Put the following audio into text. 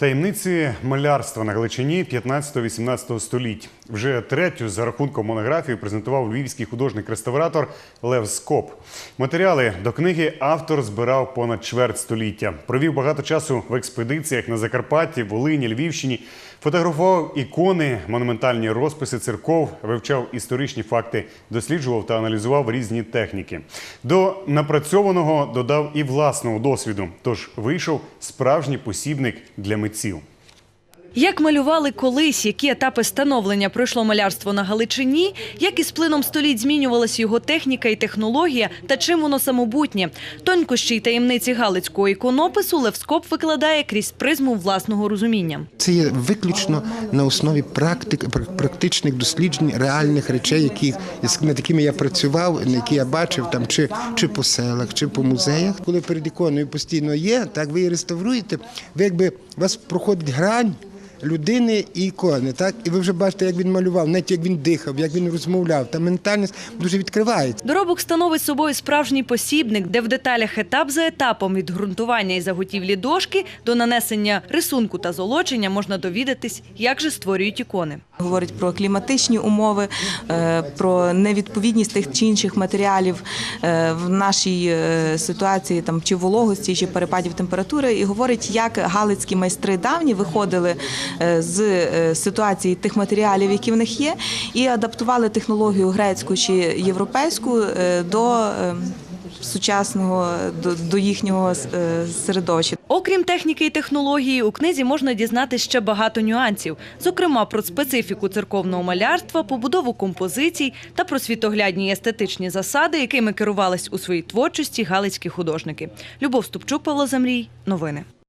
Таємниці малярства на Галичині 15-18 століть. Вже третю за рахунком монографію презентував львівський художник-реставратор Лев Скоп. Матеріали до книги автор збирав понад чверть століття. Провів багато часу в експедиціях на Закарпатті, Волині, Львівщині. Фотографував ікони, монументальні розписи церков, вивчав історичні факти, досліджував та аналізував різні техніки. До напрацьованого додав і власного досвіду. Тож вийшов справжній посібник для митців. 801. Як малювали колись, які етапи становлення пройшло малярство на Галичині, як із плином століть змінювалася його техніка і технологія, та чим воно самобутнє. Тонькощі й таємниці галицького іконопису Левскоп викладає крізь призму власного розуміння. Це є виключно на основі практик, практичних досліджень реальних речей, які, над якими я працював, які я бачив там, чи, чи по селах, чи по музеях. Коли перед іконою постійно є, так ви її реставруєте, ви якби у вас проходить грань. Людини і ікони, так і ви вже бачите, як він малював, навіть як він дихав, як він розмовляв. Та ментальність дуже відкривається. Доробок становить собою справжній посібник, де в деталях етап за етапом від ґрунтування і заготівлі дошки до нанесення рисунку та золочення можна довідатись, як же створюють ікони. Говорить про кліматичні умови, е, про невідповідність тих чи інших матеріалів е, в нашій е, ситуації, там чи вологості, чи перепадів температури, і говорить, як галицькі майстри давні виходили з ситуації тих матеріалів, які в них є, і адаптували технологію грецьку чи європейську до сучасного, до, їхнього середовища. Окрім техніки і технології, у книзі можна дізнатися ще багато нюансів, зокрема про специфіку церковного малярства, побудову композицій та про світоглядні і естетичні засади, якими керувались у своїй творчості галицькі художники. Любов Ступчук, Павло Замрій. Новини.